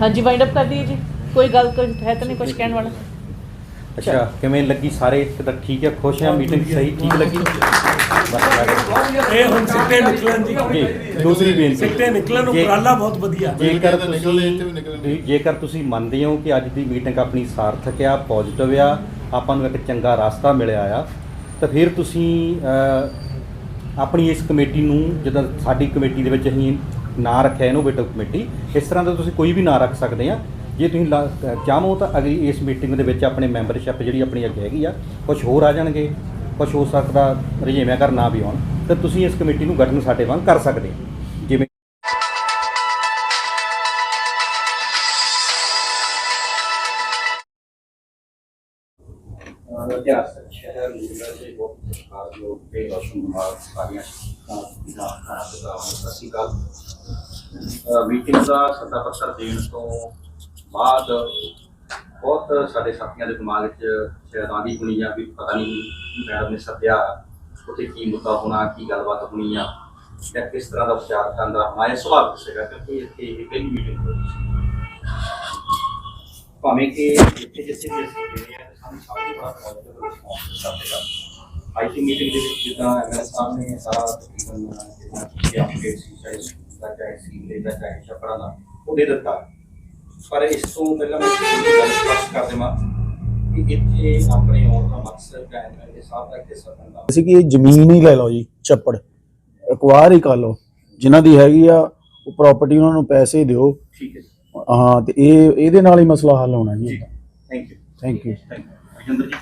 ਹਾਂਜੀ wind up ਕਰ ਦਈਏ ਜੀ। ਕੋਈ ਗੱਲ ਕੋਈ ਹੈ ਤਾਂ ਨਹੀਂ ਕੁਝ ਕਹਿਣ ਵਾਲਾ। ਅੱਛਾ ਕਿਵੇਂ ਲੱਗੀ ਸਾਰੇ? ਇੱਕ ਤਾਂ ਠੀਕ ਹੈ ਖੁਸ਼ ਆ ਮੀਟਿੰਗ ਸਹੀ ਠੀਕ ਲੱਗੀ? ਇਹ ਹੁਣ ਸਿੱਟੇ ਨਿਕਲਣ ਜੀ ਜੀ ਦੂਸਰੀ ਬੇਨਤੀ। ਸਿੱਟੇ ਨਿਕਲਣ ਉਪਰਾਲਾ ਬਹੁਤ ਵਧੀਆ। ਜੇਕਰ ਤਾਂ ਨਿਕਲਣੇ, ਇੱਥੇ ਵੀ ਨਿਕਲਣੇ। ਤੁਸੀਂ ਜੇਕਰ ਤੁਸੀਂ ਮੰਨਦੇ ਹੋ ਕਿ ਅੱਜ ਦੀ ਮੀਟਿੰਗ ਆਪਣੀ ਸਾਰਥਕ ਆ ਪੋਜ਼ਿਟਿਵ ਆ ਆਪਾਂ ਨੂੰ ਇੱਕ ਚੰਗਾ ਰਸਤਾ ਮਿਲਿਆ ਆ ਤਾਂ ਫਿਰ ਤੁਸੀਂ ਆਪਣੀ ਇਸ ਕਮੇਟੀ ਨੂੰ ਜਦੋਂ ਸਾਡੀ ਕਮੇਟੀ ਦੇ ਵਿੱਚ ਅਸੀਂ ਨਾਂ ਰੱਖਿਆ ਇਨੋਵੇਟਿਵ ਕਮੇਟੀ ਇਸ ਤਰ੍ਹਾਂ ਦਾ ਤੁਸੀਂ ਕੋਈ ਵੀ ਨਾਂ ਰੱਖ ਸਕਦੇ ਆ। ਜੇ ਤੁਸੀਂ ਲਾ- ਅਹ, ਚਾਹੋ ਤਾਂ ਅਗਲੀ ਇਸ ਮੀਟਿੰਗ ਦੇ ਵਿੱਚ ਆਪਣੇ ਮੈਂਬਰਸ਼ਿਪ ਜਿਹੜੀ ਆਪਣੀ ਅੱਗੇ ਹੈਗੀ ਆ ਕੁਝ ਹੋਰ ਆ ਜਾਣਗੇ ਕੁਝ ਹੋ ਸਕਦਾ ਰਜੇਵਿਆਂ ਕਰ ਨਾ ਵੀ ਆਉਣ। ਤਾਂ ਤੁਸੀਂ ਇਸ ਕਮੇਟੀ ਨੂੰ ਗਠਨ ਸਾਡੇ ਵਾਂਗ ਕਰ ਸਕਦੇ ਹੋ। ਜਿਵੇਂ ਇਤਿਹਾਸਕ ਸ਼ਹਿਰ ਲੀਲਾ ਦੇ ਬਹੁਤ ਸਰਕਾਰ ਜੋ ਤੇ ਰੋਸ਼ਨ ਕੁਮਾਰ ਸਾਰੀਆਂ ਦਾ ਦਾ ਸਸੀ ਕਾਲ ਮੀਟਿੰਗ ਦਾ ਸੱਦਾ ਪੱਤਰ ਦੇਣ ਤੋਂ ਬਾਅਦ ਬਹੁਤ ਸਾਡੇ ਸਾਥੀਆਂ ਦੇ ਦਿਮਾਗ 'ਚ ਸ਼ਾਇਦ ਹੋਣੀ ਆ, ਵੀ ਪਤਾ ਨਹੀਂ ਮੈਡਮ ਨੇ ਸੱਦਿਆ, ਉੱਥੇ ਕੀ ਮੁੱਦਾ ਹੋਣਾ, ਕੀ ਗੱਲਬਾਤ ਹੋਣੀ ਆ, ਜਾਂ ਕਿਸ ਤਰ੍ਹਾਂ ਦਾ ਉਪਚਾਰ ਕਰਨ ਦਾ ਮਾਇਆ ਸੁਭਾਅ ਸੀਗਾ, ਕਿਉਂਕਿ ਇੱਥੇ ਇਹ ਪਹਿਲੀ ਮੀਟਿੰਗ ਹੋਈ ਸੀ। ਭਾਵੇਂ ਕਿ ਜਿੱਥੇ ਜਿੱਥੇ ਵੀ ਅਸੀਂ ਗਏ ਹਾਂ ਸਾਨੂੰ ਸਭ ਨੂੰ ਬੜਾ ਪੋਜ਼ਿਟਿਵ ਰਿਸਪੌਂਸ ਦਿੱਤਾ ਆਈ ਸੀ ਮੀਟਿੰਗ ਦੇ ਵਿੱਚ ਜਿੱਦਾਂ ਐਮਐਲ ਸਾਹਿਬ ਨੇ ਸਾਰਾ ਤਕਰੀਬਨ ਜਿੰਨਾ ਕਿ ਸੀ, ਚਾਹੇ ਦਾ ਚਾਹੇ ਸੀ ਦੇ ਦਾ ਚਾਹੇ ਛਪੜਾ ਦਾ ਉਹ ਦੇ ਦਿੱਤਾ। ਪਰ ਇਸ ਤੋਂ ਪਹਿਲਾਂ ਮੈਂ ਇੱਕ ਗੱਲ ਸਪਸ਼ਟ ਕਰ ਦੇਵਾਂ ਕਿ ਇੱਥੇ ਆਪਣੇ ਆਉਣ ਦਾ ਮਕਸਦ ਹੈ ਐਮਐਲ ਸਾਹਿਬ ਦਾ ਸੱਦਣ ਦਾ ਸੀ ਕਿ ਇਹ ਜ਼ਮੀਨ ਹੀ ਲੈ ਲਓ ਜੀ ਚੱਪੜ ਅਕਵਾਇਰ ਹੀ ਕਰ ਲਓ। ਜਿਨ੍ਹਾਂ ਦੀ ਹੈਗੀ ਆ ਉਹ ਪ੍ਰਾਪਰਟੀ ਉਹਨਾਂ ਨੂੰ ਪੈਸੇ ਦਿਓ। ਠੀਕ ਹੈ ਹਾਂ ਤੇ ਇਹ ਇਹਦੇ ਨਾਲ ਹੀ ਮਸਲਾ ਹੱਲ ਹੋਣਾ ਜੀ। Thank you thank you thank you Rajinder ji.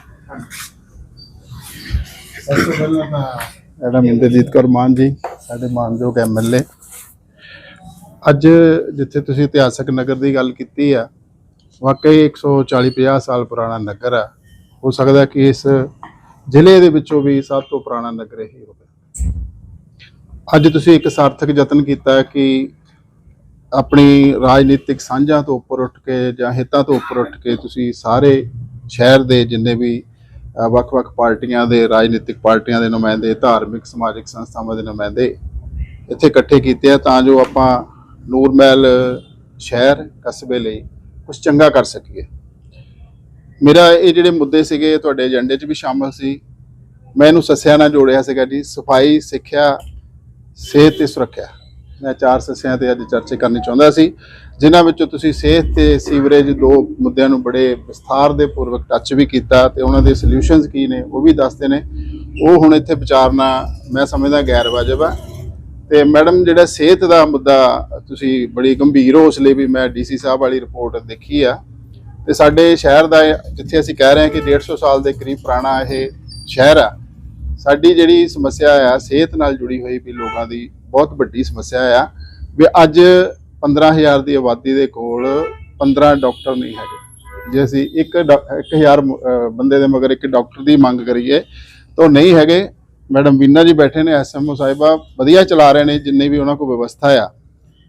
ਸਭ ਤੋਂ ਪਹਿਲਾਂ ਮੈਂ ਮੈਡਮ ਇੰਦਰਜੀਤ ਕੌਰ ਮਾਨ ਜੀ ਸਾਡੇ ਮਾਨਯੋਗ ਐਮਐਲਏ ਅੱਜ ਜਿੱਥੇ ਤੁਸੀਂ ਇਤਿਹਾਸਕ ਨਗਰ ਦੀ ਗੱਲ ਕੀਤੀ ਆ, ਵਾਕਈ 140 50 ਸਾਲ ਪੁਰਾਣਾ ਨਗਰ ਆ। ਹੋ ਸਕਦਾ ਕਿ ਇਸ ਜ਼ਿਲ੍ਹੇ ਦੇ ਵਿੱਚੋਂ ਵੀ ਸਭ ਤੋਂ ਪੁਰਾਣਾ ਨਗਰ ਇਹ ਹੋਵੇ। ਅੱਜ ਤੁਸੀਂ ਇੱਕ ਸਾਰਥਕ ਯਤਨ ਕੀਤਾ ਕਿ ਆਪਣੀ ਰਾਜਨੀਤਿਕ ਸਾਂਝਾਂ ਤੋਂ ਉੱਪਰ ਉੱਠ ਕੇ ਜਾਂ ਹਿੱਤਾਂ ਤੋਂ ਉੱਪਰ ਉੱਠ ਕੇ ਤੁਸੀਂ ਸਾਰੇ ਸ਼ਹਿਰ ਦੇ ਜਿੰਨੇ ਵੀ ਵੱਖ-ਵੱਖ ਪਾਰਟੀਆਂ ਦੇ, ਰਾਜਨੀਤਿਕ ਪਾਰਟੀਆਂ ਦੇ ਨੁਮਾਇੰਦੇ, ਧਾਰਮਿਕ, ਸਮਾਜਿਕ ਸੰਸਥਾਵਾਂ ਦੇ ਨੁਮਾਇੰਦੇ ਇੱਥੇ ਇਕੱਠੇ ਕੀਤੇ ਆ, ਤਾਂ ਜੋ ਆਪਾਂ ਨੂਰਮਹਿਲ ਸ਼ਹਿਰ ਕਸਬੇ ਲਈ ਕੁਝ ਚੰਗਾ ਕਰ ਸਕੀਏ। ਮੇਰਾ ਇਹ ਜਿਹੜੇ ਮੁੱਦੇ ਸੀਗੇ ਤੁਹਾਡੇ ਏਜੰਡੇ 'ਚ ਵੀ ਸ਼ਾਮਲ ਸੀ। ਮੈਂ ਇਹਨੂੰ ਸੱਸਿਆਂ ਨਾਲ ਜੋੜਿਆ ਸੀਗਾ ਜੀ। ਸਫ਼ਾਈ, ਸਿੱਖਿਆ, ਸਿਹਤ ਤੇ ਸੁਰੱਖਿਆ। ਮੈਂ ਚਾਰ ਸੱਸਿਆਂ ਤੇ ਅੱਜ ਚਰਚਾ ਕਰਨੀ ਚਾਹੁੰਦਾ ਸੀ। ਜਿਨ੍ਹਾਂ ਵਿੱਚੋਂ ਤੁਸੀਂ ਸਿਹਤ ਤੇ ਸੀਵਰੇਜ ਦੋ ਮੁੱਦਿਆਂ ਨੂੰ ਬੜੇ ਵਿਸਥਾਰ ਦੇ ਪੂਰਵਕ ਟੱਚ ਵੀ ਕੀਤਾ ਤੇ ਉਹਨਾਂ ਦੇ ਸੋਲੂਸ਼ਨਸ ਕੀ ਨੇ ਉਹ ਵੀ ਦੱਸਦੇ ਨੇ। ਉਹ ਹੁਣ ਇੱਥੇ ਵਿਚਾਰਨਾ ਮੈਂ ਸਮਝਦਾ ਗੈਰ ਵਾਜਬ ਆ। ਤੇ ਮੈਡਮ, ਜਿਹੜਾ ਸਿਹਤ ਦਾ ਮੁੱਦਾ ਤੁਸੀਂ ਬੜੀ ਗੰਭੀਰ ਹੋ, ਉਸ ਲਈ ਵੀ ਮੈਂ ਡੀਸੀ ਸਾਹਿਬ ਵਾਲੀ ਰਿਪੋਰਟ ਦੇਖੀ ਆ। ਤੇ ਸਾਡੇ ਸ਼ਹਿਰ ਦਾ ਜਿੱਥੇ ਅਸੀਂ ਕਹਿ ਰਹੇ ਹਾਂ ਕਿ 150 ਸਾਲ ਦੇ ਕਰੀਬ ਪੁਰਾਣਾ ਇਹ ਸ਼ਹਿਰ ਆ, ਸਾਡੀ ਜਿਹੜੀ ਸਮੱਸਿਆ ਆ, ਸਿਹਤ ਨਾਲ ਜੁੜੀ ਹੋਈ ਵੀ ਲੋਕਾਂ ਦੀ ਬਹੁਤ ਵੱਡੀ ਸਮੱਸਿਆ ਆ ਵੀ ਅੱਜ 15000 ਦੀ ਆਬਾਦੀ ਦੇ ਕੋਲ 15 ਡਾਕਟਰ ਨਹੀਂ ਹੈਗੇ। ਜੇ ਅਸੀਂ ਇੱਕ 1000 ਬੰਦੇ ਦੇ ਮਗਰ ਇੱਕ ਡਾਕਟਰ ਦੀ ਮੰਗ ਕਰੀਏ, ਤਾਂ ਉਹ ਨਹੀਂ ਹੈਗੇ। ਮੈਡਮ ਵੀਨਾ ਜੀ ਬੈਠੇ ਨੇ ਐਸਐਮਓ ਸਾਹਿਬਾ, ਵਧੀਆ ਚਲਾ ਰਹੇ ਨੇ, ਜਿੰਨੇ ਵੀ ਉਹਨਾਂ ਕੋਲ ਵਿਵਸਥਾ ਆ।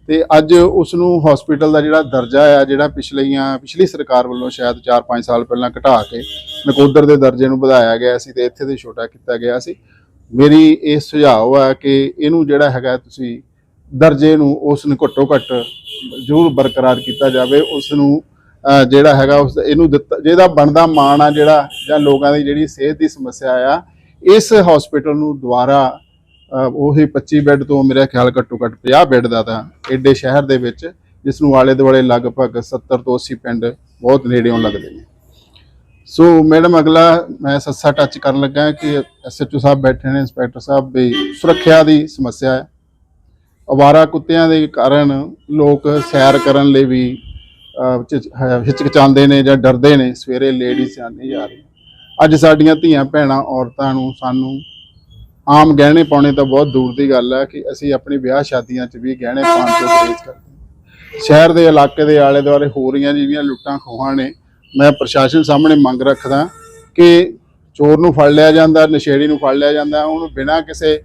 ਤੇ ਅੱਜ ਉਸ ਨੂੰ ਹਸਪੀਟਲ ਦਾ ਜਿਹੜਾ ਦਰਜਾ ਆ, ਜਿਹੜਾ ਪਿਛਲੀਆਂ ਪਿਛਲੀ ਸਰਕਾਰ ਵੱਲੋਂ ਸ਼ਾਇਦ 4-5 ਸਾਲ ਪਹਿਲਾਂ ਘਟਾ ਕੇ ਨਕੋਦਰ ਦੇ ਦਰਜੇ ਨੂੰ ਵਧਾਇਆ ਗਿਆ ਸੀ ਤੇ ਇੱਥੇ ਦੇ ਛੋਟਾ ਕੀਤਾ ਗਿਆ ਸੀ। ਮੇਰੀ ਇਹ ਸੁਝਾਅ ਆ ਕਿ ਇਹਨੂੰ ਜਿਹੜਾ ਹੈਗਾ ਤੁਸੀਂ ਦਰਜੇ ਨੂੰ ਉਸ ਨੂੰ ਘੱਟੋ ਘੱਟ ਜ਼ਰੂਰ ਬਰਕਰਾਰ ਕੀਤਾ ਜਾਵੇ। ਉਸ ਨੂੰ ਜਿਹੜਾ ਹੈਗਾ ਉਸ ਇਹਨੂੰ ਦਿੱਤਾ ਜਿਹਦਾ ਬਣਦਾ ਮਾਣ ਆ ਜਿਹੜਾ ਜਾਂ ਲੋਕਾਂ ਦੀ ਜਿਹੜੀ ਸਿਹਤ ਦੀ ਸਮੱਸਿਆ ਆ ਇਸ ਹਸਪੀਟਲ ਨੂੰ ਦੁਬਾਰਾ ਉਹੀ 25 ਬੈੱਡ ਤੋਂ ਮੇਰਾ ਖਿਆਲ ਘੱਟੋ ਘੱਟ 50 ਬੈੱਡ ਦਾ ਤਾਂ ਏਡੇ ਸ਼ਹਿਰ ਦੇ ਵਿੱਚ ਜਿਸ ਨੂੰ ਆਲੇ ਦੁਆਲੇ ਲਗਭਗ 70 ਤੋਂ 80 ਪਿੰਡ ਬਹੁਤ ਨੇੜਿਓਂ ਲੱਗਦੇ ਨੇ। ਸੋ ਮੈਡਮ ਅਗਲਾ ਮੈਂ ਸੱਸਾ ਟੱਚ ਕਰਨ ਲੱਗਾ ਕਿ ਐਸਐਚਓ ਸਾਹਿਬ ਬੈਠੇ ਨੇ ਇੰਸਪੈਕਟਰ ਸਾਹਿਬ ਵੀ ਸੁਰੱਖਿਆ ਦੀ ਸਮੱਸਿਆ ਹੈ। ਅਵਾਰਾ ਕੁੱਤਿਆਂ ਦੇ ਕਾਰਨ ਲੋਕ ਸੈਰ ਕਰਨ ਲਈ ਵੀ ਹਿਚ- ਹ- ਹਿਚਕਚਾਉਂਦੇ ਨੇ ਜਾਂ ਡਰਦੇ ਨੇ, ਸਵੇਰੇ ਲੇਡੀਜ਼ ਨਹੀਂ ਜਾ ਰਹੀ। ਅੱਜ ਸਾਡੀਆਂ ਧੀਆਂ, ਭੈਣਾਂ, ਔਰਤਾਂ ਨੂੰ ਸਾਨੂੰ ਆਮ ਗਹਿਣੇ ਪਾਉਣੇ ਤਾਂ ਬਹੁਤ ਦੂਰ ਦੀ ਗੱਲ ਹੈ ਕਿ ਅਸੀਂ ਆਪਣੀ ਵਿਆਹ ਸ਼ਾਦੀਆਂ 'ਚ ਵੀ ਗਹਿਣੇ ਪਾਉਣ ਤੋਂ ਗੁਰੇਜ਼ ਕਰਦੇ ਸ਼ਹਿਰ ਦੇ ਇਲਾਕੇ ਦੇ ਆਲੇ ਦੁਆਲੇ ਹੋ ਰਹੀਆਂ ਜਿਹੜੀਆਂ ਲੁੱਟਾਂ ਖੋਹਾਂ ਨੇ, ਮੈਂ ਪ੍ਰਸ਼ਾਸਨ ਸਾਹਮਣੇ ਮੰਗ ਰੱਖਦਾ ਕਿ ਚੋਰ ਨੂੰ ਫੜ ਲਿਆ ਜਾਂਦਾ, ਨਸ਼ੇੜੀ ਨੂੰ ਫੜ ਲਿਆ ਜਾਂਦਾ, ਉਹਨੂੰ ਬਿਨਾਂ ਕਿਸੇ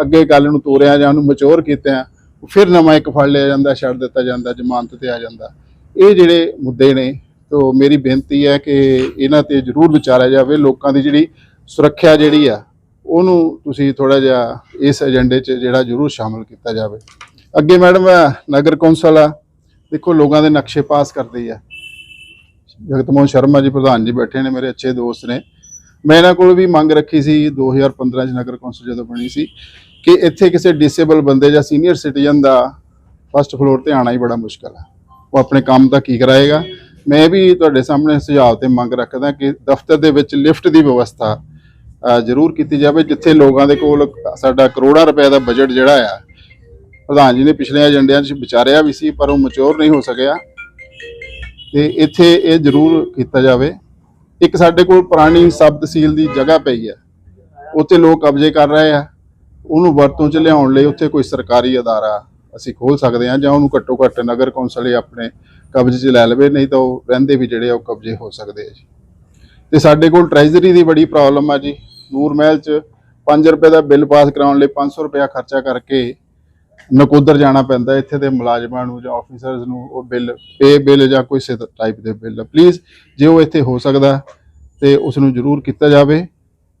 ਅੱਗੇ ਗੱਲ ਨੂੰ ਤੋਰਿਆ ਜਾਂ ਉਹਨੂੰ ਮਚੋਰ ਕੀਤਿਆਂ ਫਿਰ ਨਵਾਂ ਇੱਕ ਫੜ ਲਿਆ ਜਾਂਦਾ, ਛੱਡ ਦਿੱਤਾ ਜਾਂਦਾ, ਜ਼ਮਾਨਤ ਤੇ ਆ ਜਾਂਦਾ। ਇਹ ਜਿਹੜੇ ਮੁੱਦੇ ਨੇ ਤੋਂ ਮੇਰੀ ਬੇਨਤੀ ਹੈ ਕਿ ਇਹਨਾਂ ਤੇ ਜ਼ਰੂਰ ਵਿਚਾਰਿਆ ਜਾਵੇ, ਲੋਕਾਂ ਦੀ ਜਿਹੜੀ ਸੁਰੱਖਿਆ ਜਿਹੜੀ ਆ, ਉਹਨੂੰ ਤੁਸੀਂ ਥੋੜਾ ਜਿਹਾ ਇਸ ਏਜੰਡੇ 'ਚ ਜਿਹੜਾ ਜ਼ਰੂਰ ਸ਼ਾਮਲ ਕੀਤਾ ਜਾਵੇ। ਅੱਗੇ ਮੈਡਮ ਨਗਰ ਕੌਂਸਲ ਆ, ਦੇਖੋ ਲੋਕਾਂ ਦੇ ਨਕਸ਼ੇ ਪਾਸ ਕਰਦੇ ਆ। ਜਗਤਮੋਹਨ ਸ਼ਰਮਾ ਜੀ ਪ੍ਰਧਾਨ ਜੀ ਬੈਠੇ ਨੇ, ਮੇਰੇ ਅੱਛੇ ਦੋਸਤ ਨੇ। ਮੈਂ ਇਹਨਾਂ ਕੋਲ ਵੀ ਮੰਗ ਰੱਖੀ ਸੀ 2015 ਚ ਨਗਰ ਕੌਂਸਲ ਜਦੋਂ ਬਣੀ ਸੀ, ਕਿ ਇੱਥੇ ਕਿਸੇ ਡਿਸੇਬਲ ਬੰਦੇ ਜਾਂ ਸੀਨੀਅਰ ਸਿਟੀਜ਼ਨ ਦਾ ਫਸਟ ਫਲੋਰ ਤੇ ਆਣਾ ਹੀ ਬੜਾ ਮੁਸ਼ਕਲ ਆ। ਉਹ ਆਪਣੇ ਕੰਮ ਦਾ ਕੀ ਕਰਾਏਗਾ? ਮੈਂ ਵੀ ਤੁਹਾਡੇ ਸਾਹਮਣੇ ਸੁਝਾਅ ਤੇ ਮੰਗ ਰੱਖਦਾ ਕਿ ਦਫ਼ਤਰ ਦੇ ਵਿੱਚ ਲਿਫਟ ਦੀ ਵਿਵਸਥਾ ਜ਼ਰੂਰ ਕੀਤੀ ਜਾਵੇ, ਜਿੱਥੇ ਲੋਕਾਂ ਦੇ ਕੋਲ ਸਾਡਾ ਕਰੋੜਾਂ ਰੁਪਏ ਦਾ ਬਜਟ ਜਿਹੜਾ ਆ, ਪ੍ਰਧਾਨ ਜੀ ਨੇ ਪਿਛਲੇ ਏਜੰਡਿਆਂ 'ਚ ਵਿਚਾਰਿਆ ਵੀ ਸੀ, ਪਰ ਉਹ ਮੈਚੁਰ ਨਹੀਂ ਹੋ ਸਕਿਆ। ਤੇ ਇੱਥੇ ਇਹ ਜ਼ਰੂਰ ਕੀਤਾ ਜਾਵੇ। ਇੱਕ ਸਾਡੇ ਕੋਲ ਪੁਰਾਣੀ ਸਬ ਤਹਿਸੀਲ ਦੀ ਜਗ੍ਹਾ ਪਈ ਹੈ ਉੱਥੇ ਲੋਕ ਕਬਜ਼ੇ ਕਰ ਰਹੇ ਆ। ਉਹਨੂੰ ਵਰਤੋਂ 'ਚ ਲਿਆਉਣ ਲਈ ਉੱਥੇ ਕੋਈ ਸਰਕਾਰੀ ਅਦਾਰਾ ਅਸੀਂ ਖੋਲ ਸਕਦੇ ਹਾਂ ਜਾਂ ਉਹਨੂੰ ਘੱਟੋ ਘੱਟ ਨਗਰ ਕੌਂਸਲ ਹੀ ਆਪਣੇ ਕਬਜ਼ੇ 'ਚ ਲੈ ਲਵੇ, ਨਹੀਂ ਤਾਂ ਉਹ ਰਹਿੰਦੇ ਵੀ ਜਿਹੜੇ ਆ ਉਹ ਕਬਜ਼ੇ ਹੋ ਸਕਦੇ ਆ ਜੀ। ਤੇ ਸਾਡੇ ਕੋਲ ਟ੍ਰੈਜਰੀ ਦੀ ਬੜੀ ਪ੍ਰੋਬਲਮ ਆ ਜੀ। ਨੂਰ ਮਹਿਲ 'ਚ 5 ਰੁਪਏ ਦਾ ਬਿੱਲ ਪਾਸ ਕਰਾਉਣ ਲਈ 500 ਰੁਪਇਆ ਖਰਚਾ ਕਰਕੇ ਨਕੋਦਰ ਜਾਣਾ ਪੈਂਦਾ ਇੱਥੇ ਦੇ ਮੁਲਾਜ਼ਮਾਂ ਨੂੰ ਜਾਂ ਆਫੀਸਰਸ ਨੂੰ ਉਹ ਬਿੱਲ ਪੇ ਬਿੱਲ ਜਾਂ ਕੋਈ ਟਾਈਪ ਦੇ ਬਿੱਲ। ਪਲੀਜ਼ ਜੇ ਉਹ ਇੱਥੇ ਹੋ ਸਕਦਾ ਤੇ ਉਸ ਨੂੰ ਜ਼ਰੂਰ ਕੀਤਾ ਜਾਵੇ।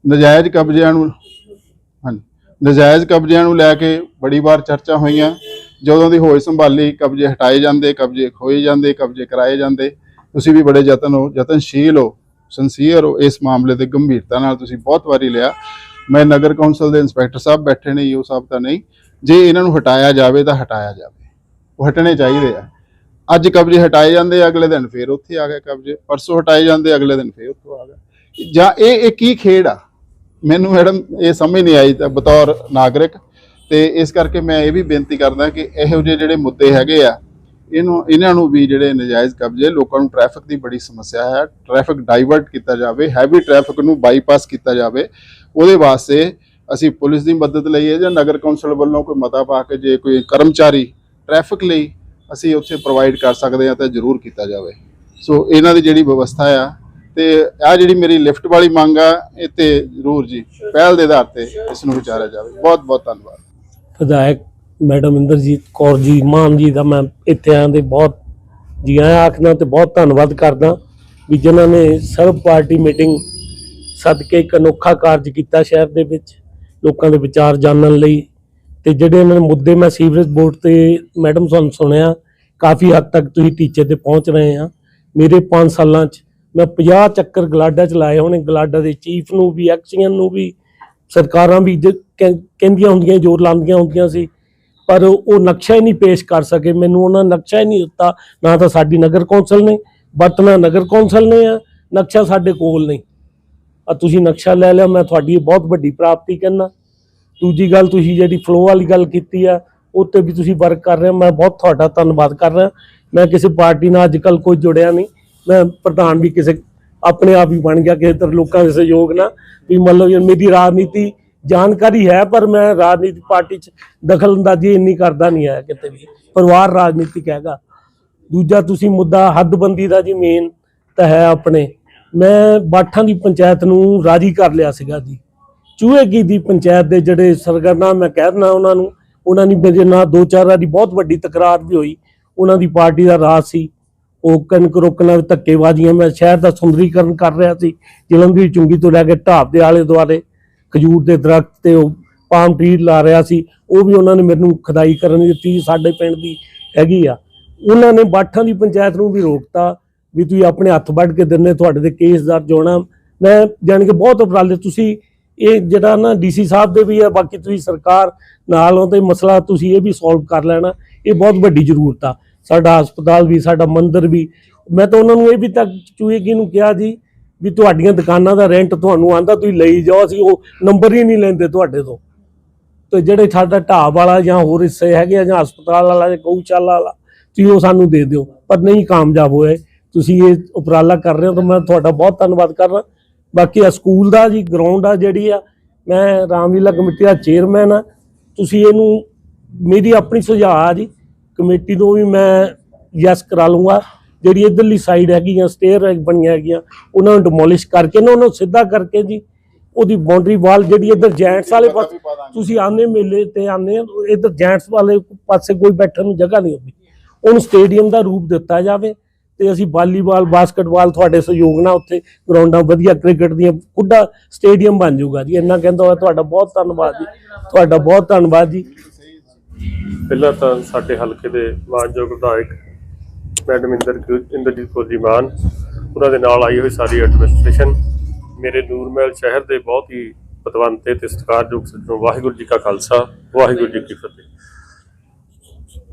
ਨਜਾਇਜ਼ ਕਬਜ਼ਿਆਂ ਨੂੰ, ਹਾਂਜੀ। ਨਜਾਇਜ਼ ਕਬਜ਼ਿਆਂ ਨੂੰ ਲੈ ਕੇ ਬੜੀ ਵਾਰ ਚਰਚਾ ਹੋਈਆਂ। ਜਦੋਂ ਦੀ ਹੋਏ ਸੰਭਾਲੀ, ਕਬਜ਼ੇ ਹਟਾਏ ਜਾਂਦੇ, ਕਬਜ਼ੇ ਖੋਏ ਜਾਂਦੇ, ਕਬਜ਼ੇ ਕਰਾਏ ਜਾਂਦੇ, ਤੁਸੀਂ ਵੀ ਬੜੇ ਯਤਨ ਹੋ, ਯਤਨਸ਼ੀਲ ਹੋ ਸੰਸੀਅਰ ਹੋ, ਇਸ ਮਾਮਲੇ ਤੇ ਗੰਭੀਰਤਾ ਨਾਲ ਤੁਸੀਂ ਬਹੁਤ ਵਾਰੀ ਲਿਆ। ਮੈਂ ਨਗਰ ਕੌਂਸਲ ਦੇ ਇੰਸਪੈਕਟਰ ਸਾਹਿਬ ਬੈਠੇ ਨੇ, ਈਓ ਸਾਹਿਬ ਤਾਂ ਨਹੀਂ। ਜੇ ਇਹਨਾਂ ਨੂੰ ਹਟਾਇਆ ਜਾਵੇ ਤਾਂ ਹਟਾਇਆ ਜਾਵੇ। ਉਹ ਹਟਣੇ ਚਾਹੀਦੇ ਆ। ਅੱਜ ਕਬਜ਼ੇ ਹਟਾਏ ਜਾਂਦੇ, ਅਗਲੇ ਦਿਨ ਫੇਰ ਉੱਥੇ ਆ ਗਏ ਕਬਜ਼ੇ। ਪਰਸੋਂ ਹਟਾਏ ਜਾਂਦੇ, ਅਗਲੇ ਦਿਨ ਫੇਰ ਉੱਥੋਂ ਆ ਗਏ ਜਾਂ ਇਹ ਇਹ ਕੀ ਖੇਡ ਆ? ਮੈਨੂੰ ਮੈਡਮ ਇਹ ਸਮਝ ਨਹੀਂ ਆਈ ਤਾਂ ਬਤੌਰ ਨਾਗਰਿਕ। ਤੇ ਇਸ ਕਰਕੇ ਮੈਂ ਇਹ ਵੀ ਬੇਨਤੀ ਕਰਦਾ ਕਿ ਇਹੋ ਜਿਹੇ ਜਿਹੜੇ ਮੁੱਦੇ ਹੈਗੇ ਆ, ਇਹਨੂੰ, ਇਹਨਾਂ ਨੂੰ ਵੀ ਜਿਹੜੇ ਨਜਾਇਜ਼ ਕਬਜ਼ੇ, ਲੋਕਾਂ ਨੂੰ ਟ੍ਰੈਫਿਕ ਦੀ ਬੜੀ ਸਮੱਸਿਆ ਹੈ ਟ੍ਰੈਫਿਕ ਡਾਈਵਰਟ ਕੀਤਾ ਜਾਵੇ ਹੈਵੀ ਟ੍ਰੈਫਿਕ ਨੂੰ ਬਾਈਪਾਸ ਕੀਤਾ ਜਾਵੇ, ਉਹਦੇ ਵਾਸਤੇ ਅਸੀਂ ਪੁਲਿਸ ਦੀ ਮਦਦ ਲਈਏ ਜਾਂ ਨਗਰ ਕੌਂਸਲ ਵੱਲੋਂ ਕੋਈ ਮਤਾ ਪਾ ਕੇ ਜੇ ਕੋਈ ਕਰਮਚਾਰੀ ਟ੍ਰੈਫਿਕ ਲਈ ਅਸੀਂ ਉੱਥੇ ਪ੍ਰੋਵਾਈਡ ਕਰ ਸਕਦੇ ਹਾਂ ਤਾਂ ਜ਼ਰੂਰ ਕੀਤਾ ਜਾਵੇ। ਸੋ ਇਹਨਾਂ ਦੀ ਜਿਹੜੀ ਵਿਵਸਥਾ ਆ, ਤੇ ਆ ਜਿਹੜੀ ਮੇਰੀ ਲਿਫਟ ਵਾਲੀ ਮੰਗ ਆ, ਇਹ ਤੇ ਜ਼ਰੂਰ ਜੀ, ਪਹਿਲ ਦੇ ਆਧਾਰ ਤੇ ਇਸ ਨੂੰ ਵਿਚਾਰਿਆ ਜਾਵੇ। ਬਹੁਤ ਬਹੁਤ ਧੰਨਵਾਦ। ਵਿਧਾਇਕ ਮੈਡਮ ਇੰਦਰਜੀਤ ਕੌਰ ਜੀ, ਮਾਨ ਜੀ ਦਾ ਮੈਂ ਇੱਥੇ ਆਉਣ ਦੇ ਬਹੁਤ ਜੀ ਆਇਆਂ ਆਖਣਾ ਤੇ ਬਹੁਤ ਧੰਨਵਾਦ ਕਰਦਾ ਵੀ ਜਿਨ੍ਹਾਂ ਨੇ ਸਰਬ ਪਾਰਟੀ ਮੀਟਿੰਗ ਸੱਦ ਕੇ ਇੱਕ ਅਨੋਖਾ ਕਾਰਜ ਕੀਤਾ ਸ਼ਹਿਰ ਦੇ ਵਿੱਚ, ਲੋਕਾਂ ਦੇ ਵਿਚਾਰ ਜਾਣਨ ਲਈ। ਤੇ ਜਿਹੜੇ ਇਹਨਾਂ ਦੇ ਮੁੱਦੇ ਮੈਂ ਸੀਵਰੇਜ ਬੋਰਡ ਤੇ ਮੈਡਮ ਤੁਹਾਨੂੰ ਸੁਣਿਆ, ਕਾਫੀ ਹੱਦ ਤੱਕ ਤੁਸੀਂ ਟੀਚੇ ਤੇ ਪਹੁੰਚ ਰਹੇ ਆ ਮੇਰੇ 5 ਸਾਲਾਂ 'ਚ ਮੈਂ 50 ਚੱਕਰ ਗਲਾਡਾ ਚ ਲਾਏ ਹੋਣੇ, ਗਲਾਡਾ ਦੇ ਚੀਫ ਨੂੰ ਵੀ ਐਕਸੀਅਨ ਨੂੰ ਵੀ ਸਰਕਾਰਾਂ ਵੀ ਜ- ਕਹਿੰਦੀਆਂ ਹੁੰਦੀਆਂ, ਜ਼ੋਰ ਲਾਉਂਦੀਆਂ ਹੁੰਦੀਆਂ ਸੀ, ਪਰ ਉਹ ਨਕਸ਼ਾ ਹੀ ਨਹੀਂ ਪੇਸ਼ ਕਰ ਸਕੇ। ਮੈਨੂੰ ਉਹਨਾਂ ਨਕਸ਼ਾ ਹੀ ਨਹੀਂ ਦਿੱਤਾ। ਨਾ ਤਾਂ ਸਾਡੀ ਨਗਰ ਕੌਂਸਲ ਨੇ ਬਤਨਾ ਨਗਰ ਕੌਂਸਲ ਨੇ ਆ। ਨਕਸ਼ਾ ਸਾਡੇ ਕੋਲ ਨਹੀਂ ਆ ਤੁਸੀਂ ਨਕਸ਼ਾ ਲੈ ਲਿਆ, ਮੈਂ ਤੁਹਾਡੀ ਇਹ ਬਹੁਤ ਵੱਡੀ ਪ੍ਰਾਪਤੀ ਕਹਿੰਦਾ। ਦੂਜੀ ਗੱਲ, ਤੁਸੀਂ ਜਿਹੜੀ ਫਲੋ ਵਾਲੀ ਗੱਲ ਕੀਤੀ ਆ ਉਹ ਤੇ ਵੀ ਤੁਸੀਂ ਵਰਕ ਕਰ ਰਹੇ ਹੋ। ਮੈਂ ਬਹੁਤ ਤੁਹਾਡਾ ਧੰਨਵਾਦ ਕਰ ਰਿਹਾ। ਮੈਂ ਕਿਸੇ ਪਾਰਟੀ ਨਾਲ ਅੱਜ ਕੱਲ ਕੋਈ ਜੁੜਿਆ ਨਹੀਂ। ਮੈਂ ਪ੍ਰਧਾਨ ਵੀ ਕਿਸੇ ਆਪਣੇ ਆਪ ਹੀ ਬਣ ਗਿਆ, ਕਿਸੇ ਤਰ੍ਹਾਂ ਲੋਕਾਂ ਦੇ ਸਹਿਯੋਗ ਨਾਲ। ਵੀ ਮਤਲਬ ਇਹ ਮੇਰੀ ਰਾਜਨੀਤੀ ਜਾਣਕਾਰੀ ਹੈ, ਪਰ ਮੈਂ ਰਾਜਨੀਤੀ ਪਾਰਟੀ 'ਚ ਦਖਲਅੰਦਾਜ਼ੀ ਇੰਨੀ ਕਰਦਾ ਨਹੀਂ ਹੈ ਕਿਤੇ ਵੀ। ਪਰਿਵਾਰ ਰਾਜਨੀਤਿਕ ਹੈਗਾ ਦੂਜਾ, ਤੁਸੀਂ ਮੁੱਦਾ ਹੱਦਬੰਦੀ ਦਾ ਜੀ ਮੇਨ ਤਾਂ ਹੈ ਆਪਣੇ। ਮੈਂ ਬਾਠਾਂ ਦੀ ਪੰਚਾਇਤ ਨੂੰ ਰਾਜੀ ਕਰ ਲਿਆ ਸੀਗਾ ਜੀ। ਚੂਹੇਗੀ ਦੀ ਪੰਚਾਇਤ ਦੇ ਜਿਹੜੇ ਸਰਗਰਨਾ, ਮੈਂ ਕਹਿ ਦਿੰਦਾ ਉਹਨਾਂ ਨੂੰ, ਉਹਨਾਂ ਦੀ ਮੇਰੇ ਨਾਲ ਦੋ ਚਾਰ ਵਾਰੀ ਬਹੁਤ ਵੱਡੀ ਤਕਰਾਰ ਵੀ ਹੋਈ। ਉਹਨਾਂ ਦੀ ਪਾਰਟੀ ਦਾ ਰਾਜ ਸੀ। ਉਹ ਕਣਕ ਰੋਕਣਾ ਧੱਕੇਬਾਜ਼ੀਆਂ ਮੈਂ ਸ਼ਹਿਰ ਦਾ ਸੁੰਦਰੀਕਰਨ ਕਰ ਰਿਹਾ ਸੀ, ਜਲੰਧਰੀ ਚੁੰਗੀ ਤੋਂ ਲੈ ਕੇ ਢਾਬ ਦੇ ਆਲੇ ਦੁਆਲੇ, ਖਜੂਰ ਦੇ ਦਰਖਤ ਤੇ ਉਹ ਪਾਮ ਟਰੀ ਲਾ ਰਿਹਾ ਸੀ, ਉਹ ਵੀ ਉਹਨਾਂ ਨੇ ਮੈਨੂੰ ਖਦਾਈ ਕਰਨ ਦੀ ਦਿੱਤੀ ਸਾਡੇ ਪਿੰਡ ਦੀ ਹੈਗੀ ਆ। ਉਹਨਾਂ ਨੇ ਬਾਠਾਂ ਦੀ ਪੰਚਾਇਤ ਨੂੰ ਵੀ ਰੋਕਤਾ ਵੀ ਤੁਸੀਂ ਆਪਣੇ ਹੱਥ ਵੱਢ ਕੇ ਦਿੰਨੇ ਤੁਹਾਡੇ ਤੇ ਕੇਸ ਦਰਜ ਹੋਣਾ। ਮੈਂ ਜਾਣ ਕੇ ਬਹੁਤ ਉਪਰਾਲੇ, ਤੁਸੀਂ ਇਹ ਜਿਹੜਾ ਨਾ ਡੀਸੀ ਸਾਹਿਬ ਦੇ ਵੀ ਆ, ਬਾਕੀ ਤੁਸੀਂ ਸਰਕਾਰ ਨਾਲ ਉਹ ਤੇ ਮਸਲਾ ਤੁਸੀਂ ਇਹ ਵੀ ਸੋਲਵ ਕਰ ਲੈਣਾ, ਇਹ ਬਹੁਤ ਵੱਡੀ ਜ਼ਰੂਰਤ ਆ। ਸਾਡਾ ਹਸਪਤਾਲ ਵੀ, ਸਾਡਾ ਮੰਦਿਰ ਵੀ। ਮੈਂ ਤਾਂ ਉਹਨਾਂ ਨੂੰ ਇਹ ਵੀ ਤੱਕ ਚੂਹੇਗੀ ਨੂੰ ਕਿਹਾ ਜੀ ਵੀ ਤੁਹਾਡੀਆਂ ਦੁਕਾਨਾਂ ਦਾ ਰੈਂਟ ਤੁਹਾਨੂੰ ਆਂਦਾ, ਤੁਸੀਂ ਲਈ ਜਾਓ, ਅਸੀਂ ਉਹ ਨੰਬਰ ਹੀ ਨਹੀਂ ਲੈਂਦੇ ਤੁਹਾਡੇ ਤੋਂ। ਤੇ ਜਿਹੜੇ ਸਾਡਾ ਢਾਬ ਵਾਲਾ ਜਾਂ ਹੋਰ ਹਿੱਸੇ ਹੈਗੇ ਆ ਜਾਂ ਹਸਪਤਾਲ ਵਾਲਾ ਜਾਂ ਗਊਸ਼ਾਲਾ ਵਾਲਾ, ਤੁਸੀਂ ਉਹ ਸਾਨੂੰ ਦੇ ਦਿਓ। ਪਰ ਨਹੀਂ ਕਾਮਯਾਬ ਹੋਏ। ਤੁਸੀਂ ਇਹ ਉਪਰਾਲਾ ਕਰ ਰਹੇ ਹੋ, ਤਾਂ ਮੈਂ ਤੁਹਾਡਾ ਬਹੁਤ ਧੰਨਵਾਦ ਕਰਦਾ ਬਾਕੀ ਆ ਸਕੂਲ ਦਾ ਜੀ ਗਰਾਊਂਡ ਆ ਜਿਹੜੀ ਆ, ਮੈਂ ਰਾਮਲੀਲਾ ਕਮੇਟੀ ਦਾ ਚੇਅਰਮੈਨ ਆ। ਤੁਸੀਂ ਇਹਨੂੰ ਮੇਰੀ ਆਪਣੀ ਸੁਝਾਅ ਆ ਜੀ ਕਮੇਟੀ ਤੋਂ ਵੀ ਮੈਂ ਯੈਸ ਕਰਾ ਲੂੰਗਾ ਜਿਹੜੀ ਇਧਰਲੀ ਸਾਈਡ ਹੈਗੀਆਂ ਸਟੇਅਰ ਬਣੀਆਂ ਹੈਗੀਆਂ ਉਹਨਾਂ ਨੂੰ ਡਿਮੋਲਿਸ਼ ਕਰਕੇ ਨਾ ਉਹਨਾਂ ਨੂੰ ਸਿੱਧਾ ਕਰਕੇ ਜੀ ਉਹਦੀ ਬਾਉਂਡਰੀ ਵਾਲ ਜਿਹੜੀ ਇੱਧਰ ਜੈਂਟਸ ਵਾਲੇ ਪਾਸੇ ਤੁਸੀਂ ਆਨੇ ਮੇਲੇ ਤੇ ਆਨੇ ਇੱਧਰ ਜੈਂਟਸ ਵਾਲੇ ਪਾਸੇ ਕੋਈ ਬੈਠਣ ਨੂੰ ਜਗ੍ਹਾ ਨਹੀਂ ਹੁੰਦੀ। ਉਹਨੂੰ ਸਟੇਡੀਅਮ ਦਾ ਰੂਪ ਦਿੱਤਾ ਜਾਵੇ ਤੇ ਅਸੀਂ ਵਾਲੀਬਾਲ ਬਾਸਕਟਬਾਲ ਤੁਹਾਡੇ ਸਹਿਯੋਗ ਨਾਲ ਉੱਥੇ ਗਰਾਊਂਡਾਂ ਵਧੀਆ ਕ੍ਰਿਕਟ ਦੀਆਂ ਖੁੱਡਾ ਸਟੇਡੀਅਮ ਬਣ ਜਾਊਗਾ ਜੀ। ਇੰਨਾ ਕਹਿੰਦਾ ਹੋਇਆ ਤੁਹਾਡਾ ਬਹੁਤ ਧੰਨਵਾਦ ਜੀ। ਤੁਹਾਡਾ ਬਹੁਤ ਧੰਨਵਾਦ ਜੀ। ਪਹਿਲਾਂ ਤਾਂ ਸਾਡੇ ਹਲਕੇ ਦੇ ਮਾਨਯੋਗ ਵਿਧਾਇਕ ਮੈਡਮ ਇੰਦਰ ਇੰਦਰਜੀਤ ਕੌਰ ਜੀ ਮਾਨ, ਉਹਨਾਂ ਦੇ ਨਾਲ ਆਈ ਹੋਈ ਸਾਰੀ ਐਡਮਿਨਿਸਟ੍ਰੇਸ਼ਨ ਮੇਰੇ ਨੂਰਮਹਿਲ ਸ਼ਹਿਰ ਦੇ ਬਹੁਤ ਹੀ ਪਤਵੰਤੇ ਤੇ ਸਤਿਕਾਰਯੋਗ ਸੱਜਣੋ, ਵਾਹਿਗੁਰੂ ਜੀ ਕਾ ਖਾਲਸਾ, ਵਾਹਿਗੁਰੂ ਜੀ ਕੀ ਫਤਿਹ।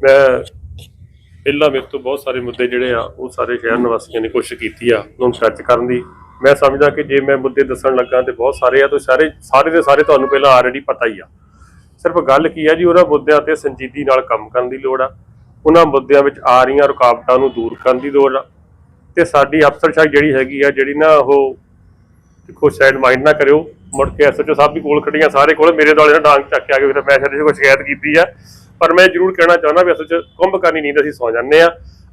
ਮੈਂ ਪਹਿਲਾਂ ਮੇਰੇ ਤੋਂ ਬਹੁਤ ਸਾਰੇ ਮੁੱਦੇ ਜਿਹੜੇ ਆ, ਉਹ ਸਾਰੇ ਸ਼ਹਿਰ ਨਿਵਾਸੀਆਂ ਨੇ ਕੋਸ਼ਿਸ਼ ਕੀਤੀ ਆ, ਉਹਨੂੰ ਟੱਚ ਕਰਨ ਦੀ। ਮੈਂ ਸਮਝਦਾ ਕਿ ਜੇ ਮੈਂ ਮੁੱਦੇ ਦੱਸਣ ਲੱਗਾ ਤੇ ਬਹੁਤ ਸਾਰੇ ਆ, ਤੇ ਸਾਰੇ ਸਾਰੇ ਦੇ ਸਾਰੇ ਤੁਹਾਨੂੰ ਪਹਿਲਾਂ ਆਲਰੇਡੀ ਪਤਾ ਹੀ ਆ। ਸਿਰਫ ਗੱਲ ਕੀ ਆ ਜੀ, ਉਹਨਾਂ ਮੁੱਦਿਆਂ ਤੇ ਸੰਜੀਦੀ ਨਾਲ ਕੰਮ ਕਰਨ ਦੀ ਲੋੜ ਆ। ਉਹਨਾਂ ਮੁੱਦਿਆਂ ਵਿੱਚ ਆ ਰਹੀਆਂ ਰੁਕਾਵਟਾਂ ਨੂੰ ਦੂਰ ਕਰਨ ਦੀ ਲੋੜ ਆ। ਤੇ ਸਾਡੀ ਅਫਸਰਸ਼ਾਹੀ ਜਿਹੜੀ ਹੈਗੀ ਆ, ਜਿਹੜੀ ਨਾ ਉਹ ਦੇਖੋ ਸਾਈਡ ਮਾਈਂਡ ਨਾ ਕਰਿਓ। ਮੁੜ ਕੇ ਐਸਐਚਓ ਸਾਹਿਬ ਵੀ ਕੋਲ ਖੜੀਆਂ ਸਾਰੇ ਕੋਲ। ਮੇਰੇ ਦੁਆਲੇ ਨਾਲ ਡਾਂਗ ਚੱਕ ਕੇ ਆ ਕੇ ਫਿਰ ਮੈਂ ਸਾਡੇ ਕੋਈ ਸ਼ਿਕਾਇਤ ਕੀਤੀ ਆ। ਪਰ ਮੈਂ ਜ਼ਰੂਰ ਕਹਿਣਾ ਚਾਹੁੰਦਾ ਵੀ ਅਸਲ 'ਚ ਕੁੰਭ ਕਰਨੀ ਨੀਂਦ ਅਸੀਂ ਸੌ ਜਾਂਦੇ ਆ।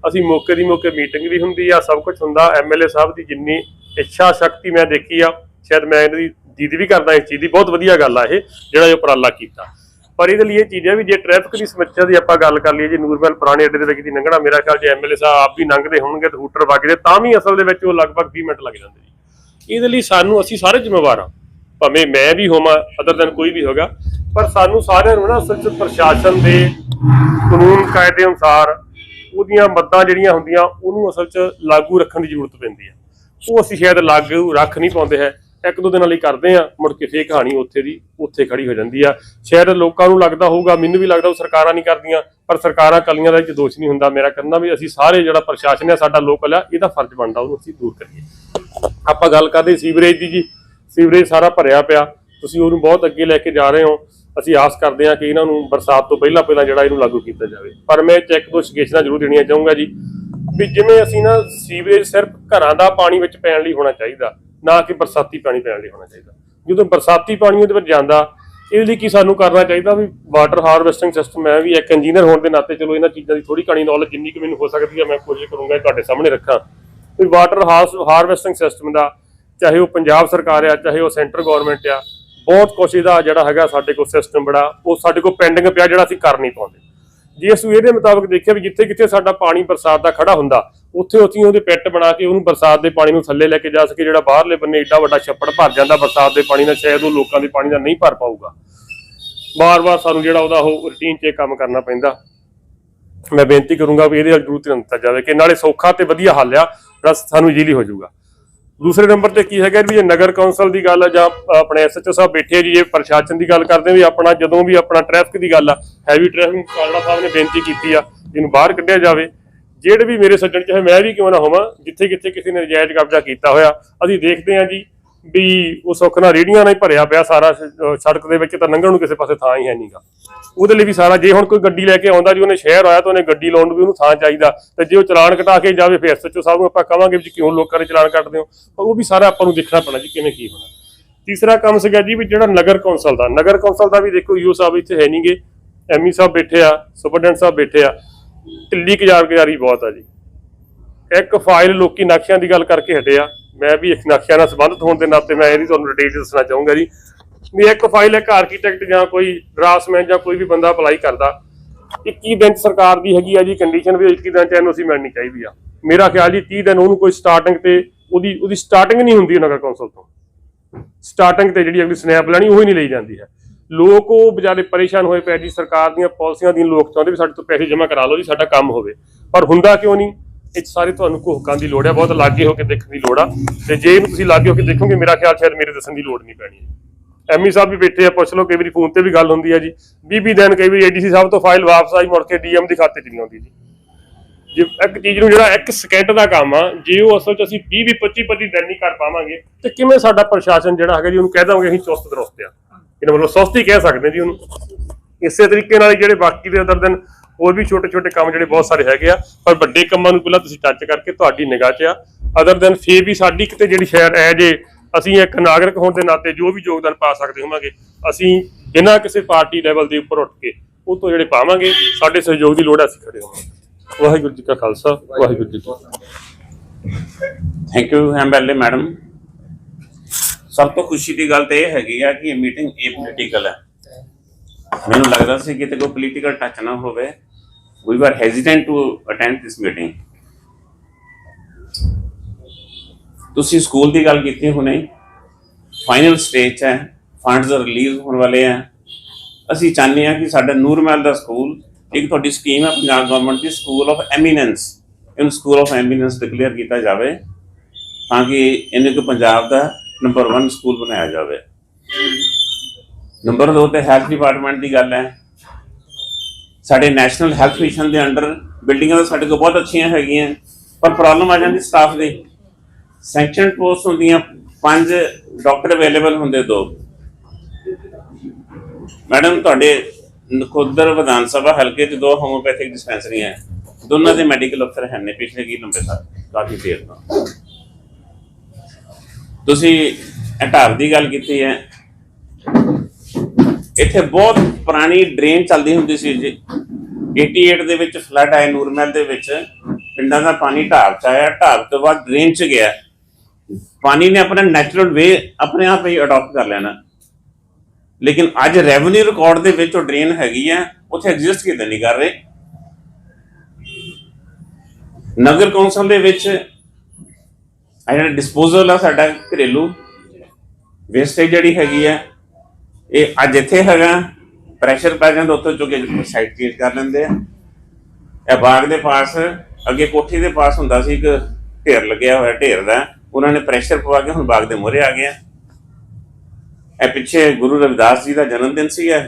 ਅਸੀਂ ਮੌਕੇ ਦੀ ਮੌਕੇ ਮੀਟਿੰਗ ਵੀ ਹੁੰਦੀ ਆ, ਸਭ ਕੁਝ ਹੁੰਦਾ। ਐਮਐਲਏ ਸਾਹਿਬ ਦੀ ਜਿੰਨੀ ਇੱਛਾ ਸ਼ਕਤੀ ਮੈਂ ਦੇਖੀ ਆ, ਸ਼ਾਇਦ ਮੈਂ ਇਹਦੀ ਦੀਦੀ ਵੀ ਕਰਦਾ ਇਸ ਚੀਜ਼ ਦੀ, ਬਹੁਤ ਵਧੀਆ ਗੱਲ ਆ ਇਹ, ਜਿਹੜਾ ਇਹ ਉਪਰਾਲਾ ਕੀਤਾ। ਪਰ ਇਹਦੇ ਲਈ ਇਹ ਚੀਜ਼ ਹੈ ਵੀ, ਜੇ ਟ੍ਰੈਫਿਕ ਦੀ ਸਮੱਸਿਆ ਦੀ ਆਪਾਂ ਗੱਲ ਕਰ ਲਈਏ, ਜੇ ਨੂਰਮਹਿਲ ਪੁਰਾਣੇ ਅੱਡੇ ਦੇ ਵਿੱਚ ਦੀ ਲੰਘਣਾ, ਮੇਰਾ ਖਿਆਲ ਜੇ ਐਮਐਲਏ ਸਾਹਿਬ ਆਪ ਵੀ ਲੰਘਦੇ ਹੋਣਗੇ ਤੇ ਹੂਟਰ ਵੱਜਦੇ ਤਾਂ ਵੀ ਅਸਲ ਦੇ ਵਿੱਚ ਉਹ ਲਗਭਗ 20 ਮਿੰਟ ਲੱਗ ਜਾਂਦੇ ਜੀ। ਇਹਦੇ ਲਈ ਸਾਨੂੰ, ਅਸੀਂ ਸਾਰੇ ਜ਼ਿੰਮੇਵਾਰ ਹਾਂ। ਭਾਵੇਂ ਮੈਂ ਵੀ ਹੋਵਾਂ ਅਦਰ ਦਿਨ ਕੋਈ ਵੀ ਹੋਗਾ, ਪਰ ਸਾਨੂੰ ਸਾਰਿਆਂ ਨੂੰ ਨਾ ਅਸਲ 'ਚ ਪ੍ਰਸ਼ਾਸਨ ਦੇ ਕਾਨੂੰਨ ਕਾਇਦੇ ਅਨੁਸਾਰ ਉਹਦੀਆਂ ਮੱਦਾਂ ਜਿਹੜੀਆਂ ਹੁੰਦੀਆਂ, ਉਹਨੂੰ ਅਸਲ 'ਚ ਲਾਗੂ ਰੱਖਣ ਦੀ ਜ਼ਰੂਰਤ ਪੈਂਦੀ ਹੈ। ਉਹ ਅਸੀਂ ਸ਼ਾਇਦ ਲਾਗੂ ਰੱਖ ਨਹੀਂ ਪਾਉਂਦੇ ਹੈ। ਇੱਕ ਦੋ ਦਿਨਾਂ ਲਈ ਕਰਦੇ ਆ ਮੁੜ ਕੇ ਫੇਰ ਕਹਾਣੀ ਉੱਥੇ ਦੀ, ਉੱਥੇ ਖੜੀ ਹੋ ਜਾਂਦੀ ਆ। ਸ਼ਾਇਦ ਲੋਕਾਂ ਨੂੰ ਲੱਗਦਾ ਹੋਊਗਾ, ਮੈਨੂੰ ਵੀ ਲੱਗਦਾ ਉਹ ਸਰਕਾਰਾਂ ਨਹੀਂ ਕਰਦੀਆਂ, ਪਰ ਸਰਕਾਰਾਂ ਕਲੀਆਂ ਦਾ ਇਹ 'ਚ ਦੋਸ਼ ਨਹੀਂ ਹੁੰਦਾ ਮੇਰਾ ਕਹਿੰਦਾ ਵੀ ਅਸੀਂ ਸਾਰੇ ਜਿਹੜਾ ਪ੍ਰਸ਼ਾਸਨ ਹੈ ਸਾਡਾ ਲੋਕਲ ਆ, ਇਹਦਾ ਫਰਜ਼ ਬਣਦਾ ਉਹਨੂੰ ਅਸੀਂ ਦੂਰ ਕਰੀਏ। ਆਪਾਂ ਗੱਲ ਕਰਦੇ ਸੀਵਰੇਜ ਦੀ ਜੀ, ਸੀਵਰੇਜ ਸਾਰਾ ਭਰਿਆ ਪਿਆ, ਤੁਸੀਂ ਉਹਨੂੰ ਬਹੁਤ ਅੱਗੇ ਲੈ ਕੇ ਜਾ ਰਹੇ ਹੋ। ਅਸੀਂ ਆਸ ਕਰਦੇ ਹਾਂ ਕਿ ਇਹਨਾਂ ਨੂੰ ਬਰਸਾਤ ਤੋਂ ਪਹਿਲਾਂ ਪਹਿਲਾਂ ਜਿਹੜਾ ਇਹਨੂੰ ਲਾਗੂ ਕੀਤਾ ਜਾਵੇ। ਪਰ ਮੈਂ ਚੈੱਕ ਤੋਂ ਸ਼ਿਕਾਇਤਾਂ ਜ਼ਰੂਰ ਦੇਣੀਆਂ ਚਾਹੂੰਗਾ ਜੀ, ਵੀ ਜਿਵੇਂ ਅਸੀਂ ਨਾ ਸੀਵਰੇਜ ਸਿਰਫ ਘਰਾਂ ਦਾ ਪਾਣੀ ਵਿੱਚ ਪੈਣ ਲਈ ਹੋਣਾ ਚਾਹੀਦਾ ਨਾ ਕਿ ਬਰਸਾਤੀ ਪਾਣੀ ਪੈਣ ਲਈ ਹੋਣਾ ਚਾਹੀਦਾ। ਜਦੋਂ ਬਰਸਾਤੀ ਪਾਣੀ ਉਹਦੇ ਵਿੱਚ ਜਾਂਦਾ, ਇਹਦੇ ਲਈ ਕੀ ਸਾਨੂੰ ਕਰਨਾ ਚਾਹੀਦਾ ਵੀ ਵਾਟਰ ਹਾਰਵੈਸਟਿੰਗ ਸਿਸਟਮ ਹੈ ਵੀ ਇੱਕ ਇੰਜੀਨੀਅਰ ਹੋਣ ਦੇ ਨਾਤੇ ਚਲੋ ਇਹਨਾਂ ਚੀਜ਼ਾਂ ਦੀ ਥੋੜੀ ਘਣੀ ਨੌਲੇਜ ਜਿੰਨੀ ਕਿ ਮੈਨੂੰ ਹੋ ਸਕਦੀ ਹੈ ਮੈਂ ਕੋਸ਼ਿਸ਼ ਕਰੂੰਗਾ ਇਹ ਤੁਹਾਡੇ ਸਾਹਮਣੇ ਰੱਖਾਂ। ਵੀ ਵਾਟਰ ਹਾਰਵੈਸਟਿੰਗ ਸਿਸਟਮ ਦਾ ਚਾਹੇ ਉਹ ਪੰਜਾਬ ਸਰਕਾਰ ਆ, ਚਾਹੇ ਉਹ ਸੈਂਟਰ ਗਵਰਨਮੈਂਟ ਆ, ਬਹੁਤ ਕੁਛ ਇਹਦਾ ਜਿਹੜਾ ਹੈਗਾ ਸਾਡੇ ਕੋਲ ਸਿਸਟਮ ਬੜਾ, ਉਹ ਸਾਡੇ ਕੋਲ ਪੈਂਡਿੰਗ ਪਿਆ ਜਿਹੜਾ ਅਸੀਂ ਕਰ ਨਹੀਂ ਪਾਉਂਦੇ। ਜੇ ਅਸੀਂ ਇਹਦੇ ਮੁਤਾਬਕ ਦੇਖਿਆ ਵੀ ਜਿੱਥੇ ਕਿੱਥੇ ਸਾਡਾ ਪਾਣੀ ਬਰਸਾਤ ਦਾ ਖੜਾ ਹੁੰਦਾ ਉੱਥੇ ਉੱਥੇ ਉਹਦੇ ਪਿੱਟ ਬਣਾ ਕੇ ਉਹਨੂੰ ਬਰਸਾਤ ਦੇ ਪਾਣੀ ਨੂੰ ਥੱਲੇ ਲੈ ਕੇ ਜਾ ਸਕੇ, ਜਿਹੜਾ ਬਾਹਰਲੇ ਬੰਨੇ ਏਡਾ ਵੱਡਾ ਛੱਪੜ ਭਰ ਜਾਂਦਾ ਬਰਸਾਤ ਦੇ ਪਾਣੀ ਨਾਲ, ਸ਼ਾਇਦ ਉਹ ਲੋਕਾਂ ਦੇ ਪਾਣੀ ਨਾਲ ਨਹੀਂ ਭਰ ਪਾਊਗਾ। ਵਾਰ-ਵਾਰ ਸਾਨੂੰ ਜਿਹੜਾ ਉਹਦਾ ਉਹ ਰੂਟੀਨ 'ਚ ਕੰਮ ਕਰਨਾ ਪੈਂਦਾ। ਮੈਂ ਬੇਨਤੀ ਕਰੂੰਗਾ ਵੀ ਇਹਦੇ ਵੱਲ ਜ਼ਰੂਰ ਧਿਆਨ ਦਿੱਤਾ ਜਾਵੇ ਕਿ ਨਾਲੇ ਸੌਖਾ ਤੇ ਵਧੀਆ ਹੱਲ ਆ, ਜਿਹੜਾ ਸਾਨੂੰ ਈਜ਼ੀਲੀ ਹੋ ਜਾਊਗਾ। ਦੂਸਰੇ ਨੰਬਰ ਤੇ ਕੀ ਹੈਗਾ ਵੀ ਜੇ ਨਗਰ ਕੌਂਸਲ ਦੀ ਗੱਲ ਆ ਜਾਂ ਆਪਣੇ ਐਸਐਚਓ ਸਾਹਿਬ ਬੈਠੇ ਆ ਜੀ, ਜੇ ਪ੍ਰਸ਼ਾਸਨ ਦੀ ਗੱਲ ਕਰਦੇ ਵੀ ਆਪਣਾ ਜਦੋਂ ਵੀ ਆਪਣਾ ਟ੍ਰੈਫਿਕ ਦੀ ਗੱਲ ਆ ਹੈਵੀ ਟ੍ਰੈਫਿਕ ਕਾਲੜਾ ਸਾਹਿਬ ਨੇ ਬੇਨਤੀ ਕੀਤੀ ਆ ਇਹਨੂੰ ਬਾਹਰ ਕੱਢਿਆ ਜਾਵੇ। ਜਿਹੜੇ ਵੀ ਮੇਰੇ ਸੱਜਣ ਚਾਹੇ ਮੈਂ ਵੀ ਕਿਉਂ ਨਾ ਹੋਵਾਂ ਜਿੱਥੇ ਕਿੱਥੇ ਕਿਸੇ ਨੇ ਨਜਾਇਜ਼ ਕਬਜ਼ਾ ਕੀਤਾ ਹੋਇਆ, ਅਸੀਂ ਦੇਖਦੇ ਹਾਂ ਜੀ ਵੀ ਉਹ ਸੁੱਖ ਨਾਲ ਰੇੜੀਆਂ ਨਾਲ ਹੀ ਭਰਿਆ ਪਿਆ ਸਾਰਾ ਸੜਕ ਦੇ ਵਿੱਚ ਤਾਂ ਲੰਘਣ ਨੂੰ ਕਿਸੇ ਪਾਸੇ ਥਾਂ ਹੀ ਹੈ ਨਹੀਂਗਾ ਉਹਦੇ ਲਈ ਵੀ ਸਾਰਾ, ਜੇ ਹੁਣ ਕੋਈ ਗੱਡੀ ਲੈ ਕੇ ਆਉਂਦਾ ਜੀ, ਉਹਨੇ ਸ਼ਹਿਰ ਆਇਆ ਤਾਂ ਉਹਨੇ ਗੱਡੀ ਲਾਉਣ ਨੂੰ ਵੀ ਉਹਨੂੰ ਥਾਂ ਚਾਹੀਦਾ। ਤੇ ਜੇ ਉਹ ਚਲਾਨ ਕਟਾ ਕੇ ਜਾਵੇ, ਫਿਰ ਸੱਚੋ ਸਾਹਿਬ ਨੂੰ ਆਪਾਂ ਕਵਾਂਗੇ ਵੀ ਕਿਉਂ ਲੋਕਾਂ ਦੇ ਚਲਾਨ ਕੱਟਦੇ ਹੋ? ਪਰ ਉਹ ਵੀ ਸਾਰਾ ਆਪਾਂ ਨੂੰ ਦੇਖਣਾ ਪੈਣਾ ਜੀ, ਕਿਵੇਂ ਕੀ ਹੋਣਾ। ਤੀਸਰਾ ਕੰਮ ਸੀਗਾ ਜੀ ਵੀ ਜਿਹੜਾ ਨਗਰ ਕੌਂਸਲ ਦਾ, ਨਗਰ ਕੌਂਸਲ ਦਾ ਵੀ ਦੇਖੋ ਯੂ ਸਾਹਿਬ ਇੱਥੇ ਹੈ ਨਹੀਂਗੇ ਐਮਈ ਸਾਹਿਬ ਬੈਠੇ ਆ, ਸੁਪਰਡੈਂਟ ਸਾਹਿਬ ਬੈਠੇ ਆ। ਢਿੱਲੀ ਗੁਜ਼ਾਰਗੁਜ਼ਾਰੀ ਬਹੁਤ ਆ ਜੀ। ਇੱਕ ਫਾਈਲ ਲੋਕੀ ਨਕਸ਼ਿਆਂ ਦੀ ਗੱਲ ਕਰਕੇ ਹਟੇ ਆ। ਮੈਂ ਵੀ ਇੱਕ ਨਕਸ਼ਿਆਂ ਨਾਲ ਸੰਬੰਧਿਤ ਹੋਣ ਦੇ ਨਾਤੇ ਮੈਂ ਇਹਦੀ ਤੁਹਾਨੂੰ ਡਿਟੇਲ ਦੱਸਣਾ ਚਾਹੂੰਗਾ ਜੀ। ਵੀ ਇੱਕ ਫਾਈਲ ਇੱਕ ਆਰਕੀਟੈਕਟ ਜਾਂ ਕੋਈ ਡਰਾਸਮੈਨ ਜਾਂ ਕੋਈ ਵੀ ਬੰਦਾ ਅਪਲਾਈ ਕਰਦਾ 21 ਦਿਨ ਸਰਕਾਰ ਦੀ ਹੈਗੀ ਆ ਜੀ? ਕੰਡੀਸ਼ਨ ਵੀ 21 ਦਿਨ ਚ ਇਹਨੂੰ ਅਸੀਂ ਮਿਲਣੀ ਚਾਹੀਦੀ ਆ। ਮੇਰਾ ਖਿਆਲ ਜੀ 30 ਦਿਨ ਉਹਨੂੰ ਕੋਈ ਸਟਾਰਟਿੰਗ ਤੇ ਉਹਦੀ ਉਹਦੀ ਸਟਾਰਟਿੰਗ ਨਹੀਂ ਹੁੰਦੀ ਨਗਰ ਕੌਂਸਲ ਤੋਂ। ਸਟਾਰਟਿੰਗ ਤੇ ਜਿਹੜੀ ਅਗਲੀ ਸਨੈਪ ਲੈਣੀ, ਉਹ ਹੀ ਨਹੀਂ ਲਈ ਜਾਂਦੀ ਹੈ। ਲੋਕ ਉਹ ਵਿਚਾਰੇ ਪਰੇਸ਼ਾਨ ਹੋਏ ਪਏ ਜੀ, ਸਰਕਾਰ ਦੀਆਂ ਪਾਲਿਸੀਆਂ ਦੀ ਲੋਕ ਚਾਹੁੰਦੇ ਵੀ ਸਾਡੇ ਤੋਂ ਪੈਸੇ ਜਮ੍ਹਾਂ ਕਰਾ ਲਓ ਜੀ, ਸਾਡਾ ਕੰਮ ਹੋਵੇ। ਪਰ ਹੁੰਦਾ ਕਿਉਂ ਨਹੀਂ? ਇਹ 'ਚ ਸਾਰੇ ਤੁਹਾਨੂੰ ਘੋਖਾਂ ਦੀ ਲੋੜ ਹੈ ਬਹੁਤ ਲਾਗੇ ਹੋ ਕੇ ਦੇਖਣ ਦੀ ਲੋੜ ਆ। ਤੇ ਜੇ ਇਹਨੂੰ ਤੁਸੀਂ ਲਾਗੇ ਹੋ ਕੇ ਦੇਖੋਗੇ, ਮੇਰਾ ਖਿਆਲ ਸ਼ਾਇਦ ਮੇਰੇ ਦੱਸਣ ਦੀ ਲੋੜ ਨਹੀਂ ਪੈਣੀ। ਐਮਈ ਸਾਹਿਬ ਵੀ ਬੈਠੇ ਆ, ਪੁੱਛ ਲਓ, ਕਈ ਵਾਰੀ ਫੋਨ ਤੇ ਵੀ ਗੱਲ ਹੁੰਦੀ ਹੈ ਜੀ। 20 ਦਿਨ ਕਈ ਵਾਰੀ ਏਡੀਸੀ ਸਾਹਿਬ ਤੋਂ ਫਾਈਲ ਵਾਪਸ ਆਈ, ਮੁੜ ਕੇ ਡੀਐਮ ਦੇ ਖਾਤੇ 'ਚ ਨਹੀਂ ਆਉਂਦੀ ਜੀ। ਜੇ ਇੱਕ ਚੀਜ਼ ਨੂੰ ਜਿਹੜਾ ਇੱਕ ਸਕਿੰਟ ਦਾ ਕੰਮ ਆ, ਜੇ ਉਹ ਅਸਲ 'ਚ ਅਸੀਂ 20 20 25 25 ਦਿਨ ਨਹੀਂ ਕਰ ਪਾਵਾਂਗੇ, ਤੇ ਕਿਵੇਂ ਸਾਡਾ ਪ੍ਰਸ਼ਾਸਨ ਜਿਹੜਾ ਹੈਗਾ ਜੀ, ਉਹਨੂੰ ਕਹਿ ਦਾਂਗੇ ਅਸੀਂ ਚੁਸਤ ਦਰੁਸਤ ਆ। ਇਹਨਾਂ ਵੱਲੋਂ ਸਸਤੀ ਕਹਿ ਸਕਦੇ ਜੀ ਉਹਨੂੰ। ਇਸੇ ਤਰੀਕੇ ਨਾਲ ਜਿਹੜੇ ਬਾਕੀ ਦੇ ਅਦਰ ਦਿਨ, ਹੋਰ ਵੀ ਛੋਟੇ ਛੋਟੇ ਕੰਮ ਜਿਹੜੇ ਬਹੁਤ ਸਾਰੇ ਹੈਗੇ ਆ, ਪਰ ਵੱਡੇ ਕੰਮਾਂ ਨੂੰ ਪਹਿਲਾਂ ਤੁਸੀਂ ਟੱਚ ਕਰਕੇ ਤੁਹਾਡੀ ਨਿਗਾਹ 'ਚ ਆ। ਅਦਰ ਦਿਨ ਫੇਰ ਵੀ ਸਾਡੀ ਕਿਤੇ ਜਿਹੜੀ ਸ਼ਾਇਦ ਐ ਜੇ ਅਸੀਂ ਇੱਕ ਨਾਗਰਿਕ ਹੋਣ ਦੇ ਨਾਤੇ ਜੋ ਵੀ ਯੋਗਦਾਨ ਪਾ ਸਕਦੇ ਹੋਵਾਂਗੇ, ਅਸੀਂ ਬਿਨਾਂ ਕਿਸੇ ਪਾਰਟੀ ਲੈਵਲ ਦੇ ਉੱਪਰ ਉੱਠ ਕੇ ਉਹ ਤੋਂ ਜਿਹੜੇ ਪਾਵਾਂਗੇ, ਸਾਡੇ ਸਹਿਯੋਗ ਦੀ ਲੋੜ ਹੈ ਅਸੀਂ ਖੜੇ ਹੋਵਾਂਗੇ। ਵਾਹਿਗੁਰੂ ਜੀ ਕਾ ਖਾਲਸਾ, ਵਾਹਿਗੁਰੂ ਜੀ ਕੀ ਫਤਿਹ। ਥੈਂਕ ਯੂ ਐਮਐਲਏ ਮੈਡਮ ਸਭ ਤੋਂ ਖੁਸ਼ੀ ਦੀ ਗੱਲ ਤਾਂ ਇਹ ਹੈਗੀ ਆ ਕਿ ਇਹ ਮੀਟਿੰਗ ਇਹ ਪੋਲੀਟੀਕਲ ਹੈ। ਮੈਨੂੰ ਲੱਗਦਾ ਸੀ ਕਿ ਤੇ ਕੋਈ ਪੋਲੀਟੀਕਲ ਟੱਚ ਨਾ ਹੋਵੇ। We were hesitant to attend this meeting ਤੁਸੀਂ ਸਕੂਲ ਦੀ ਗੱਲ ਕੀਤੀ ਹੁਣੇ। ਫਾਈਨਲ ਸਟੇਜ ਹੈ। ਫੰਡਸ ਰਿਲੀਜ਼ ਹੋਣ ਵਾਲੇ ਆ ਅਸੀਂ ਚਾਹੁੰਦੇ ਹਾਂ ਕਿ ਸਾਡਾ ਨੂਰਮਹਿਲ ਦਾ ਸਕੂਲ ਇੱਕ ਤੁਹਾਡੀ ਸਕੀਮ ਹੈ ਪੰਜਾਬ ਗਵਰਨਮੈਂਟ ਦੀ ਸਕੂਲ ਆਫ ਐਮੀਨੈਂਸ ਇਹਨੂੰ ਸਕੂਲ ਆਫ ਐਮੀਨੈਂਸ ਡਿਕਲੇਅਰ ਕੀਤਾ ਜਾਵੇ। ਤਾਂ ਕਿ ਇਹਨੂੰ ਕਿ ਪੰਜਾਬ ਦਾ ਨੰਬਰ 1 ਸਕੂਲ ਬਣਾਇਆ ਜਾਵੇ। ਨੰਬਰ 2 ਤੇ ਹੈਲਥ ਡਿਪਾਰਟਮੈਂਟ ਦੀ ਗੱਲ ਹੈ। ਸਾਡੇ ਨੈਸ਼ਨਲ ਹੈਲਥ ਮਿਸ਼ਨ ਦੇ ਅੰਡਰ ਬਿਲਡਿੰਗਾਂ ਤਾਂ ਸਾਡੇ ਕੋਲ ਬਹੁਤ ਅੱਛੀਆਂ ਹੈਗੀਆਂ, ਪਰ ਪ੍ਰੋਬਲਮ ਆ ਜਾਂਦੀ ਸਟਾਫ ਦੀ। ਸੈਂਕਸ਼ਨ ਪੋਸਟ ਹੁੰਦੀਆਂ, ਪੰਜ ਡਾਕਟਰ ਅਵੇਲੇਬਲ ਹੁੰਦੇ ਦੋ। ਮੈਡਮ, ਤੁਹਾਡੇ ਨਕੋਦਰ ਵਿਧਾਨ ਸਭਾ ਹਲਕੇ 'ਚ ਦੋ ਹੋਮੋਪੈਥਿਕ ਡਿਸਪੈਂਸਰੀਆਂ ਦੋਨਾਂ ਦੇ ਮੈਡੀਕਲ ਅਫਸਰ ਹੈ ਨੇ, ਪਿਛਲੇ ਕੀ ਲੰਬੇ ਸਾਲ ਕਾਫੀ ਦੇਰ ਤੋਂ। ਤੁਸੀਂ ਢਾਬ ਦੀ ਗੱਲ ਕੀਤੀ ਹੈ। ਇੱਥੇ ਬਹੁਤ ਪੁਰਾਣੀ ਡਰੇਨ ਚੱਲਦੀ ਹੁੰਦੀ ਸੀ ਜੀ। 88 ਦੇ ਵਿੱਚ ਫਲੱਡ ਆਇਆ ਨੂਰਮਹਿਲ ਦੇ ਵਿੱਚ। ਪਿੰਡਾਂ ਦਾ ਪਾਣੀ ਢਾਬ ਚ ਆਇਆ। ਢਾਬ ਤੋਂ ਬਾਅਦ ਡਰੇਨ ਚ ਗਿਆ। ਪਾਣੀ ਨੇ ਆਪਣਾ ਨੈਚੁਰਲ ਵੇ ਆਪਣੇ ਆਪ ਹੀ ਅਡਾਪਟ ਕਰ ਲੈਣਾ। ਲੇਕਿਨ ਅੱਜ ਰੈਵਨਿਊ ਰਿਕਾਰਡ ਦੇ ਵਿੱਚ ਉਹ ਡਰੇਨ ਹੈਗੀ ਆ ਉੱਥੇ ਐਗਜ਼ਿਸਟ ਕਿਤੇ ਨਹੀਂ ਕਰ ਰਹੇ। ਨਗਰ ਕੌਂਸਲ ਦੇ ਵਿੱਚ ਆ ਜਿਹੜਾ ਡਿਸਪੋਜ਼ਲ ਆ ਸਾਡਾ ਘਰੇਲੂ ਵੇਸਟੇਜ ਜਿਹੜੀ ਹੈਗੀ ਆ, ਇਹ ਅੱਜ ਇੱਥੇ ਹੈਗਾ। ਪ੍ਰੈਸ਼ਰ ਪੈ ਜਾਂਦਾ ਉੱਥੋਂ ਚੁੱਕ ਕੇ ਸਾਈਡ ਚੇਂਜ ਕਰ ਲੈਂਦੇ ਆ। ਇਹ ਬਾਗ ਦੇ ਪਾਸ, ਅੱਗੇ ਕੋਠੀ ਦੇ ਪਾਸ ਹੁੰਦਾ ਸੀ, ਇੱਕ ਢੇਰ ਲੱਗਿਆ ਹੋਇਆ, ਢੇਰ ਦਾ। ਉਹਨਾਂ ਨੇ ਪ੍ਰੈਸ਼ਰ ਪਵਾ ਕੇ ਹੁਣ ਬਾਗ ਦੇ ਮੂਹਰੇ ਆ ਗਿਆ ਇਹ ਪਿੱਛੇ ਗੁਰੂ ਰਵਿਦਾਸ ਜੀ ਦਾ ਜਨਮ ਦਿਨ ਸੀਗਾ,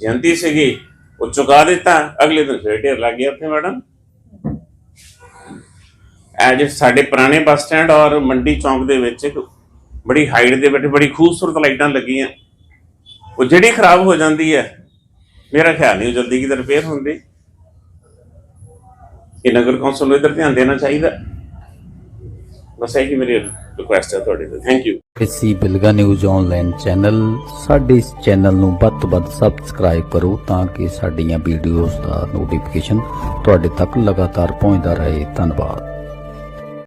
ਜਯੰਤੀ ਸੀਗੀ, ਉਹ ਚੁਕਾ ਦਿੱਤਾ। ਅਗਲੇ ਦਿਨ ਫੇਰ ਢੇਰ ਲੱਗ ਗਿਆ ਉੱਥੇ, ਮੈਡਮ। ਇਹ ਸਾਡੇ ਪੁਰਾਣੇ ਬੱਸ ਸਟੈਂਡ ਔਰ ਮੰਡੀ ਚੌਂਕ ਦੇ ਵਿੱਚ ਇੱਕ ਬੜੀ ਹਾਈਟ ਦੇ ਵਿੱਚ ਬੜੀ ਖੂਬਸੂਰਤ ਲਾਈਟਾਂ ਲੱਗੀਆਂ। ਉਹ ਜਿਹੜੀ ਖਰਾਬ ਹੋ ਜਾਂਦੀ ਹੈ, ਮੇਰਾ ਖਿਆਲ ਨਹੀਂ ਉਹ ਜਲਦੀ ਕਿਤੇ ਰਿਪੇਅਰ ਹੁੰਦੀ। ਇਹ ਨਗਰ ਕੌਂਸਲ ਨੂੰ ਇਧਰ ਧਿਆਨ ਦੇਣਾ ਚਾਹੀਦਾ। ਬਸ ਇਹ ਹੀ ਮੇਰੀ ਰਿਕੁਐਸਟ ਹੈ ਤੁਹਾਡੇ ਤੋਂ। ਥੈਂਕ ਯੂ ਕਿਸੇ ਬਿਲਗਾ ਨਿਊਜ਼ ਆਨਲਾਈਨ ਚੈਨਲ ਸਾਡੇ ਇਸ ਚੈਨਲ ਨੂੰ ਵੱਧ ਤੋਂ ਵੱਧ ਸਬਸਕ੍ਰਾਈਬ ਕਰੋ ਤਾਂ ਕਿ ਸਾਡੀਆਂ ਵੀਡੀਓਜ਼ ਦਾ ਨੋਟੀਫਿਕੇਸ਼ਨ ਤੁਹਾਡੇ ਤੱਕ ਲਗਾਤਾਰ ਪਹੁੰਚਦਾ ਰਹੇ। ਧੰਨਵਾਦ।